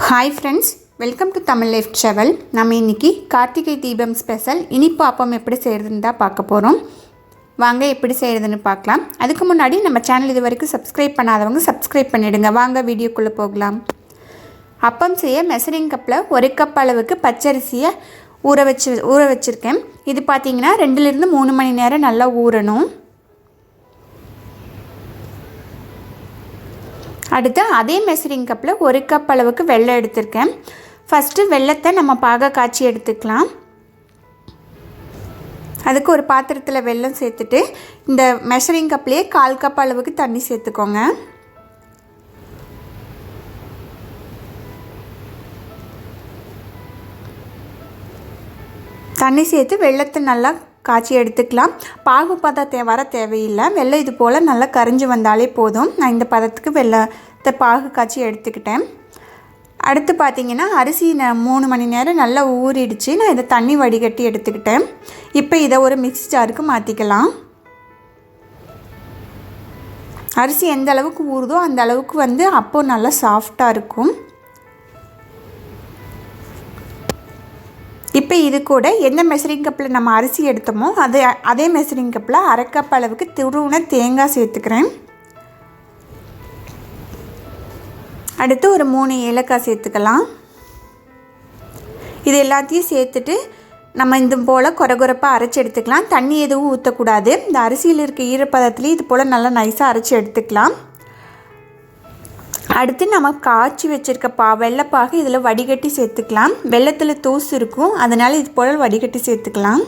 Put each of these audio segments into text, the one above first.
Hi friends welcome to Tamil life travel நம்ம இன்றைக்கி Karthigai Deepam special இனிப்பு அப்பம் எப்படி செய்கிறதுன்னு தான் பார்க்க போகிறோம் வாங்க எப்படி செய்கிறதுன்னு பார்க்கலாம். அதுக்கு முன்னாடி நம்ம சேனல் இது வரைக்கும் சப்ஸ்கிரைப் பண்ணாதவங்க சப்ஸ்கிரைப் பண்ணிவிடுங்க வாங்க வீடியோக்குள்ளே போகலாம். அப்பம் செய்ய மெசரிங் கப்பில் ஒரு கப் அளவுக்கு பச்சரிசியை ஊற வச்சு ஊற வச்சுருக்கேன். இது பார்த்தீங்கன்னா ரெண்டுலேருந்து மூணு மணி நேரம் நல்லா ஊறணும். அடுத்து அதே மெசரிங் கப்பில் ஒரு கப் அளவுக்கு வெள்ளம் எடுத்திருக்கேன். ஃபஸ்ட்டு வெள்ளத்தை நம்ம பாக காய்ச்சி எடுத்துக்கலாம். அதுக்கு ஒரு பாத்திரத்தில் வெல்லம் சேர்த்துட்டு இந்த மெஷரிங் கப்லேயே கால் கப் அளவுக்கு தண்ணி சேர்த்துக்கோங்க. தண்ணி சேர்த்து வெள்ளத்தை நல்லா காய்ச்சி எடுத்துக்கலாம். பாகு பதத்தை வர தேவையில்லை. வெள்ளை இது போல் நல்லா கரைஞ்சி வந்தாலே போதும். நான் இந்த பதத்துக்கு வெள்ளத்தை பாகு காய்ச்சி எடுத்துக்கிட்டேன். அடுத்து பார்த்திங்கன்னா அரிசி நான் மூணு மணி நேரம் நல்லா ஊறிடுச்சு. நான் இதை தண்ணி வடிகட்டி எடுத்துக்கிட்டேன். இப்போ இதை ஒரு மிக்ஸ் ஜாருக்கு மாற்றிக்கலாம் அரிசி எந்த அளவுக்கு ஊறுதோ அந்த அளவுக்கு வந்து அப்போ நல்லா சாஃப்டாக இருக்கும். இப்போ இது கூட எந்த மெஷரிங் கப்பில் நம்ம அரிசி எடுத்தோமோ அது அதே மெஷரிங் கப்பில் அரை கப் அளவுக்கு துருவின தேங்காய் சேர்த்துக்கிறேன். அடுத்து ஒரு மூணு ஏலக்காய் சேர்த்துக்கலாம். இது எல்லாத்தையும் சேர்த்துட்டு நம்ம இந்த போல் குறகுறப்பாக அரைச்சி எடுத்துக்கலாம். தண்ணி எதுவும் ஊற்றக்கூடாது இந்த அரிசியில் இருக்க ஈரப்பதத்துலேயும் இது போல் நல்லா நைஸாக அரைச்சி எடுத்துக்கலாம். அடுத்து நம்ம காய்ச்சி வச்சுருக்க பா வெள்ளைப்பாகு இதில் வடிகட்டி சேர்த்துக்கலாம். வெள்ளத்தில் தூசு இருக்கும் அதனால் இது போல் வடிகட்டி சேர்த்துக்கலாம்.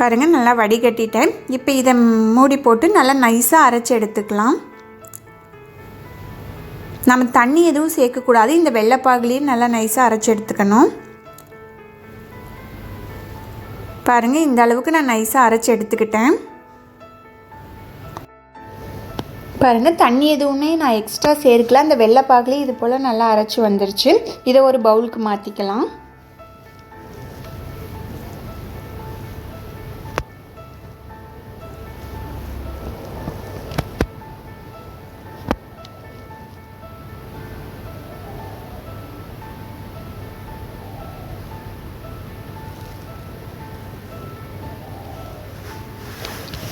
பாருங்கள் நல்லா வடிகட்டிட்டேன். இப்போ இதை மூடி போட்டு நல்லா நைஸாக அரைச்சி எடுத்துக்கலாம். நம்ம தண்ணி எதுவும் சேர்க்கக்கூடாது. இந்த வெள்ளைப்பாகுலேயும் நல்லா நைஸாக அரைச்சி எடுத்துக்கணும். பாருங்கள் இந்த அளவுக்கு நான் நைஸாக அரைச்சி எடுத்துக்கிட்டேன். பாருங்கள் தண்ணி எதுவுமே நான் எக்ஸ்ட்ரா சேர்க்கல. அந்த வெள்ளைப்பாகுலேயே இது போல் நல்லா அரைச்சி வந்துருச்சு. இதை ஒரு பவுலுக்கு மாற்றிக்கலாம்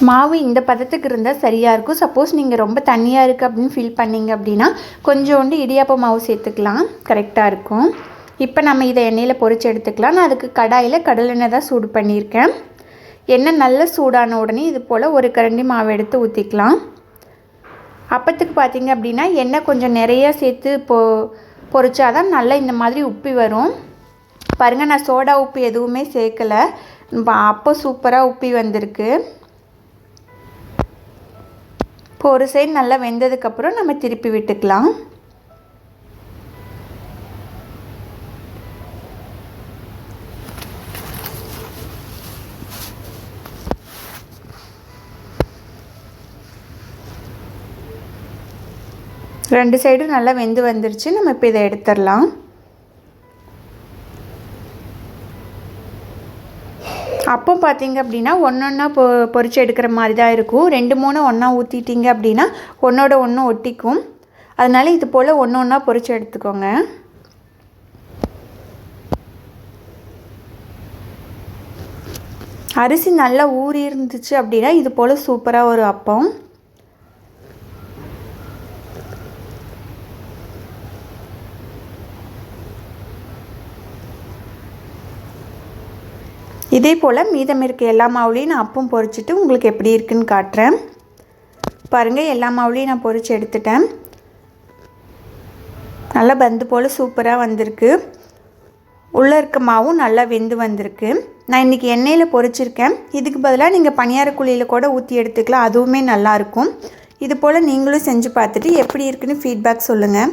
மாவு இந்த பதத்துக்கு இருந்தால் சரியாக இருக்கும். சப்போஸ் நீங்கள் ரொம்ப தண்ணியாக இருக்குது அப்படின்னு ஃபீல் பண்ணிங்க அப்படின்னா கொஞ்சோண்டு இடியாப்ப மாவு சேர்த்துக்கலாம். கரெக்டாக இருக்கும். இப்போ நம்ம இதை எண்ணெயில் பொறிச்சு எடுத்துக்கலாம். நான் அதுக்கு கடாயில் கடலெண்ணெய் தான் சூடு பண்ணியிருக்கேன். எண்ணெய் நல்ல சூடான உடனே இது போல் ஒரு கரண்டி மாவு எடுத்து ஊற்றிக்கலாம் அப்பத்துக்கு பார்த்தீங்க அப்படின்னா எண்ணெய் கொஞ்சம் நிறைய சேர்த்து பொ பொறிச்சாதான் நல்லா இந்த மாதிரி உப்பி வரும். பாருங்கள் நான் சோடா உப்பு எதுவுமே சேர்க்கலை. அப்போ சூப்பராக உப்பி வந்திருக்கு. இப்போ ஒரு சைடு நல்லா வெந்ததுக்கப்புறம் நம்ம திருப்பி விட்டுக்கலாம். ரெண்டு சைடும் நல்லா வெந்து வந்துருச்சு. நம்ம இப்போ இதை எடுத்துடலாம். அப்போ பார்த்தீங்க அப்படின்னா ஒன்று ஒன்றா பொ பொறிச்சு எடுக்கிற மாதிரி தான் இருக்கும். ரெண்டு மூணு ஒன்றா ஊற்றிட்டீங்க அப்படின்னா ஒன்றோட ஒன்று ஒட்டிக்கும். அதனால் இது போல் ஒன்று ஒன்றா பொறிச்சு எடுத்துக்கோங்க. அரிசி நல்லா ஊறி இருந்துச்சு அப்படின்னா இது போல் சூப்பராக ஒரு அப்பம். இதே போல் மீதம் இருக்க எல்லா மாவுலேயும் நான் அப்பம் பொறிச்சிட்டு உங்களுக்கு எப்படி இருக்குன்னு காட்டுறேன். பாருங்கள் எல்லா மாவுலேயும் நான் பொறிச்சு எடுத்துட்டேன். நல்லா பந்து போல் சூப்பராக வந்திருக்கு. உள்ளே இருக்க மாவும் நல்லா வெந்து வந்திருக்கு. நான் இன்றைக்கி எண்ணெயில் பொறிச்சிருக்கேன் இதுக்கு பதிலாக நீங்கள் பனியார குழியில் கூட ஊற்றி எடுத்துக்கலாம். அதுவுமே நல்லாயிருக்கும் இது போல் நீங்களும் செஞ்சு பார்த்துட்டு எப்படி இருக்குன்னு ஃபீட்பேக் சொல்லுங்கள்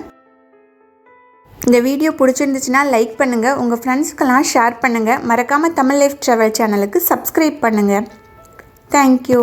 இந்த வீடியோ பிடிச்சிருந்துச்சுன்னா லைக் பண்ணுங்கள் உங்கள் ஃப்ரெண்ட்ஸ்க்கெல்லாம் ஷேர் பண்ணுங்கள் மறக்காமல் தமிழ் லைஃப் ட்ராவல் சேனலுக்கு சப்ஸ்கிரைப் பண்ணுங்கள் தேங்க்யூ